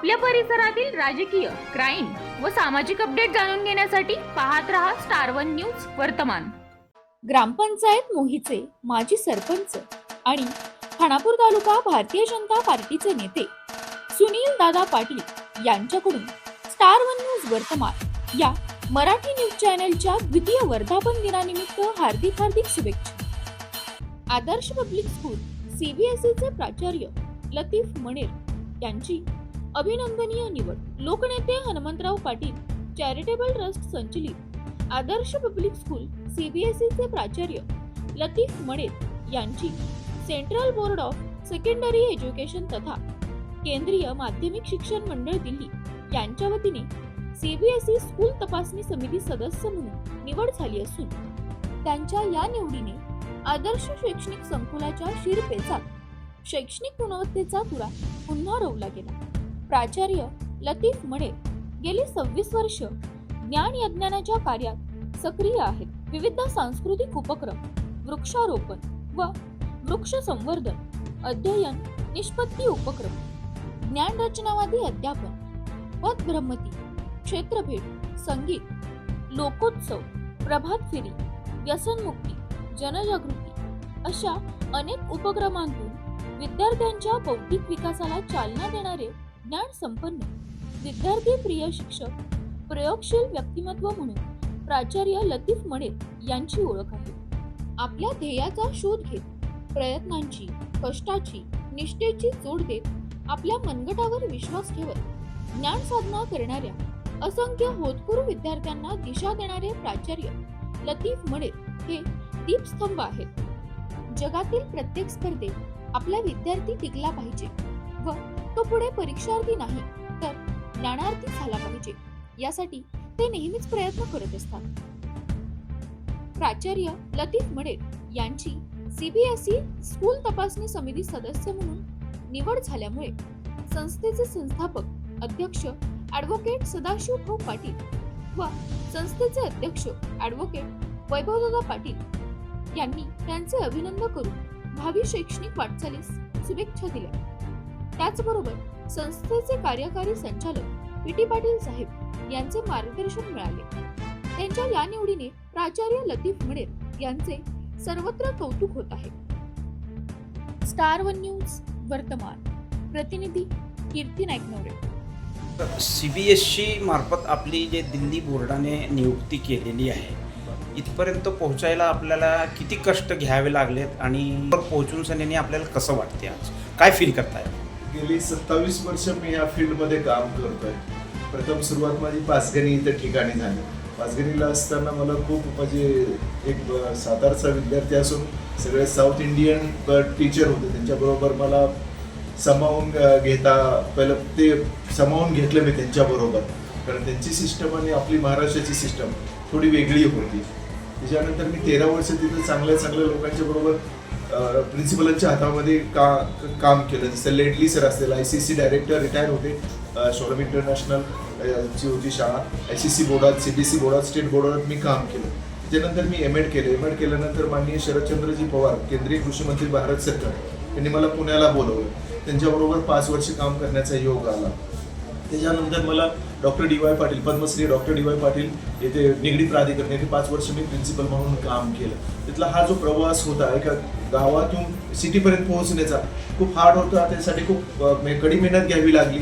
आपल्या परिसरातील राजकीय क्राईम व सामाजिक अपडेट जाणून घेण्यासाठी पाहत रहा स्टार वन न्यूज वर्तमान. ग्रामपंचायत मोहीचे माजी सरपंच आणि खानापूर तालुका भारतीय जनता पार्टीचे नेते सुनील दादा पाटील यांच्याकडून स्टार वन न्यूज वर्तमान या मराठी न्यूज चॅनलच्या द्वितीय वर्धापन दिनानिमित्त हार्दिक हार्दिक शुभेच्छा. आदर्श पब्लिक स्कूल सीबीएसईचे प्राचार्य लतीफ मणेर यांची अभिनंदनीय निवड. लोकनेते हनुमंतराव पाटील चॅरिटेबल ट्रस्ट संचलित. आदर्श पब्लिक स्कूल सीबीएसईचे प्राचार्य लतीफ मणेर यांची central board of secondary education तथा केंद्रीय माध्यमिक शिक्षण मंडळ दिल्ली यांच्या वतीने सीबीएसई स्कूल तपासणी समिती सदस्य म्हणून निवड झाली असून त्यांच्या या निवडीने आदर्श शैक्षणिक संकुलाच्या शिरपेचात शैक्षणिक गुणवत्तेचा तुरा पुन्हा रोवला गेला. प्राचार्य लतीफ मणे गेली सव्वीस वर्ष. ज्ञान यज्ञानाच्या कार्यात सक्रिय आहेत. विविध सांस्कृतिक उपक्रम वृक्षारोपण व वृक्ष संवर्धन अध्ययन निष्पत्ती उपक्रम ज्ञान रचनावादी अध्यापन पद ब्रह्मती क्षेत्रभेट संगीत लोकोत्सव प्रभात फेरी व्यसनमुक्ती जनजागृती अशा अनेक उपक्रमांतून विद्यार्थ्यांच्या बौद्धिक विकासाला चालना देणारे ज्ञान संपन्न. विद्यार्थी प्रिय शिक्षक प्रयोगशील व्यक्तिमत्व म्हणून प्राचार्य लतीफ मणेर यांची ओळख आहे. आपल्या ध्येयाचा शोध घेत प्रयत्नांची कष्टाची निष्ठेची जोड देत आपल्या मनगटावर विश्वास ठेवत ज्ञान साधना करणाऱ्या असंख्य होतकरू विद्यार्थ्यांना दिशा देणारे प्राचार्य लतीफ मणेर हे दीपस्तंभ आहेत. जगातील प्रत्येक स्पर्धेत आपला विद्यार्थी टिकला पाहिजे. व तो पुढे परीक्षार्थी नाही तर ज्ञानार्थी झाला पाहिजे. यासाठी ते नेहमीच प्रयत्न करत असतात. प्राचार्य लतीफ मडे यांची सीबीएसई स्कूल तपासणी समिती सदस्य म्हणून निवड झाल्यामुळे संस्थेचे संस्थापक अध्यक्ष ॲडव्होकेट सदाशिव भाऊ पाटील व संस्थेचे अध्यक्ष ॲडव्होकेट वैभवदादा पाटील यांनी त्यांचे अभिनंदन करून भावी शैक्षणिक वाटचालीस शुभेच्छा दिल्या. त्याचबरोबर संस्थेचे कार्यकारी संचालक पी टी पाटील साहेब यांचे मार्गदर्शन मिळाले. त्यांच्या या निवडीने प्राचार्य लतीफ मणेर यांचे सर्वत्र कौतुक होत आहे. स्टार वन न्यूज वर्तमान. प्रतिनिधी Kirti Naiknavare. C B S C मार्फत आपली जे दिल्ली बोर्डाने नियुक्ती केलेली आहे इथपर्यंत पोहोचायला आपल्याला किती कष्ट घ्यावे लागलेत आणि पोहोचून सनेने आपल्याला कसं वाटते आज? काय फील करताय? गेली सत्तावीस वर्ष मी या फील्डमध्ये काम करतोय. प्रथम सुरुवात माझी पाचगणी इथं ठिकाणी झाली. पाचगणीला असताना मला खूप म्हणजे एक सातारचा विद्यार्थी असून सगळे साऊथ इंडियन टीचर होते. त्यांच्याबरोबर मला सामावून घेता पहिलं ते सामावून घेतलं मी त्यांच्याबरोबर. कारण त्यांची सिस्टम आणि आपली महाराष्ट्राची सिस्टम थोडी वेगळी होती. त्याच्यानंतर मी तेरा वर्ष तिथं चांगल्या चांगल्या लोकांच्या बरोबर प्रिन्सिपलांच्या हातामध्ये का काम केलं. जसं लेडली सर असतील I C C director retire होते शोरम इंटरनॅशनल ची होती शाळा. आय सी सी बोर्डात सी बी सी बोर्डात स्टेट बोर्डात मी काम केलं. त्याच्यानंतर मी एम एड केलं. एम एड केल्यानंतर माननीय शरदचंद्रजी पवार केंद्रीय कृषी मंत्री भारत सरकार यांनी मला पुण्याला बोलवलं. त्यांच्याबरोबर पाच वर्ष काम करण्याचा योग आला. त्याच्यानंतर मला doctor D Y Patil Padmashri doctor D Y Patil येथे निगडी प्राधिकरण येथे पाच वर्ष मी प्रिन्सिपल म्हणून काम केलं. तिथला हा जो प्रवास होता एका गावातून सिटीपर्यंत पोहोचण्याचा खूप हार्ड होता. त्यासाठी खूप मे- कडी मेहनत घ्यावी लागली.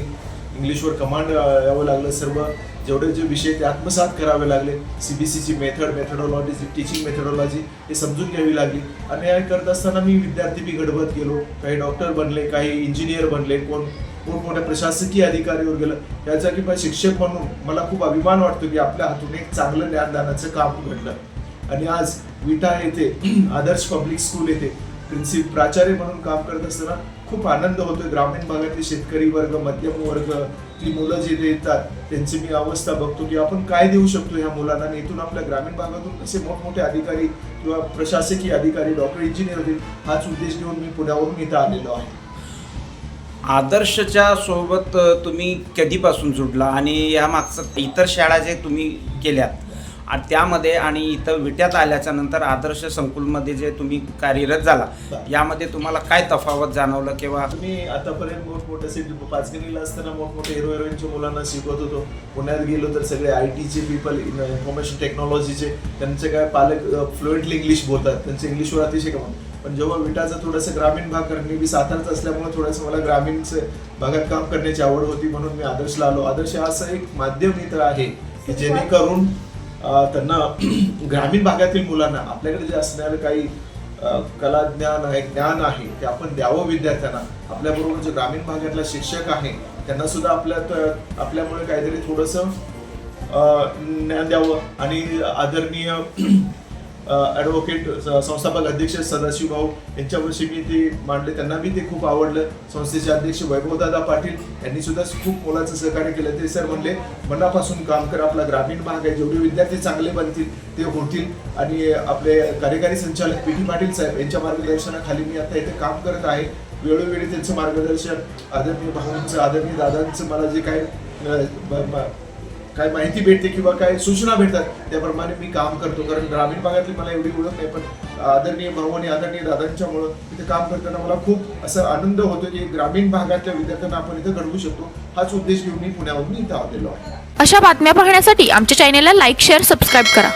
इंग्लिशवर कमांड यावं लागलं सर्व. जेवढे जे विषय ते आत्मसात करावे लागले. सी बी सीची मेथड मेथडॉलॉजी टीचिंग मेथडॉलॉजी हे समजून घ्यावी लागली. आणि करत असताना मी विद्यार्थी बी घडवत गेलो. काही डॉक्टर बनले काही इंजिनियर बनले. कोण मोठमोठ्या प्रशासकीय अधिकारीवर गेलं. या जागी पण शिक्षक म्हणून मला खूप अभिमान वाटतो की आपल्या हातून एक चांगलं ज्ञानदानाचं काम घडलं. आणि आज विटा येथे आदर्श पब्लिक स्कूल येथे प्रिन्सिप प्राचार्य म्हणून काम करत असताना खूप आनंद होतोय. ग्रामीण भागातले शेतकरी वर्ग मध्यम वर्ग ती मुलं जे येतात त्यांची मी अवस्था बघतो की आपण काय देऊ शकतो ह्या मुलांना आणि इथून आपल्या ग्रामीण भागातून कसे मोठमोठे अधिकारी किंवा प्रशासकीय अधिकारी डॉक्टर इंजिनियर होतील हाच उद्देश घेऊन मी पुण्यावरून इथं आलेलो आहे. आदर्शच्या सोबत तुम्ही कधीपासून जुडला आणि या मागचं इतर शाळा जे तुम्ही केल्यात आणि त्यामध्ये आणि इथं विट्यात आल्याच्यानंतर आदर्श संकुलमध्ये जे तुम्ही कार्यरत झाला यामध्ये तुम्हाला काय तफावत जाणवलं किंवा तुम्ही आतापर्यंत मोठमोठ्या सिटी पाचगणीला असताना मोठमोठ्या हिरो हिरोईनच्या मुलांना शिकवत होतो. पुण्यात गेलो तर सगळे आय टीचे पीपल इन्फॉर्मेशन टेक्नॉलॉजीचे त्यांचे काय पालक फ्लुएंटली इंग्लिश बोलतात. त्यांचं इंग्लिशवर अतिशय कमी पण जेव्हा विटाचं थोडंसं ग्रामीण भाग कारण मी बी सातारचं असल्यामुळे थोडंसं मला ग्रामीण भागात काम करण्याची आवड होती म्हणून मी आदर्शला आलो आदर्श असं एक माध्यम इथं आहे की जेणेकरून त्यांना ग्रामीण भागातील मुलांना आपल्याकडे जे असणारं काही कला ज्ञान आहे ज्ञान आहे ते आपण द्यावं विद्यार्थ्यांना. आपल्याबरोबर जे ग्रामीण भागातला शिक्षक आहे त्यांना सुद्धा आपल्या आपल्यामुळे काहीतरी थोडंसं ज्ञान द्यावं आणि आदरणीय ॲडव्होकेट संस्थापक अध्यक्ष सदाशिव भाऊ यांच्यावर्षी मी ते मांडले. त्यांना बी ते खूप आवडलं. संस्थेचे अध्यक्ष वैभवदादा पाटील यांनी सुद्धा खूप मोलाचं सहकार्य केलं. ते सर म्हणले मनापासून काम कर. आपला ग्रामीण भाग आहे. जेवढे विद्यार्थी चांगले बनतील ते होतील. आणि आपले कार्यकारी संचालक पी टी पाटील साहेब यांच्या मार्गदर्शनाखाली मी आता इथे काम करत आहे. वेळोवेळी त्यांचं मार्गदर्शन आदरणीय भाऊंचं आदरणीय दादांचं मला जे काही काय माहिती भेटते किंवा काय सूचना भेटतात त्याप्रमाणे मी काम करतो. कारण ग्रामीण भागातली मला एवढी ओळख नाही पण आदरणीय भाऊ आणि आदरणीय दादांच्यामुळं इथे काम करताना मला खूप असं आनंद होतो की ग्रामीण भागातल्या विद्यार्थ्यांना आपण इथं घडवू शकतो. हाच उद्देश घेऊन मी पुण्यावरून इथं आलेलो आहे. अशा बातम्या पाहण्यासाठी आमच्या चॅनेलला लाईक शेअर सबस्क्राईब करा.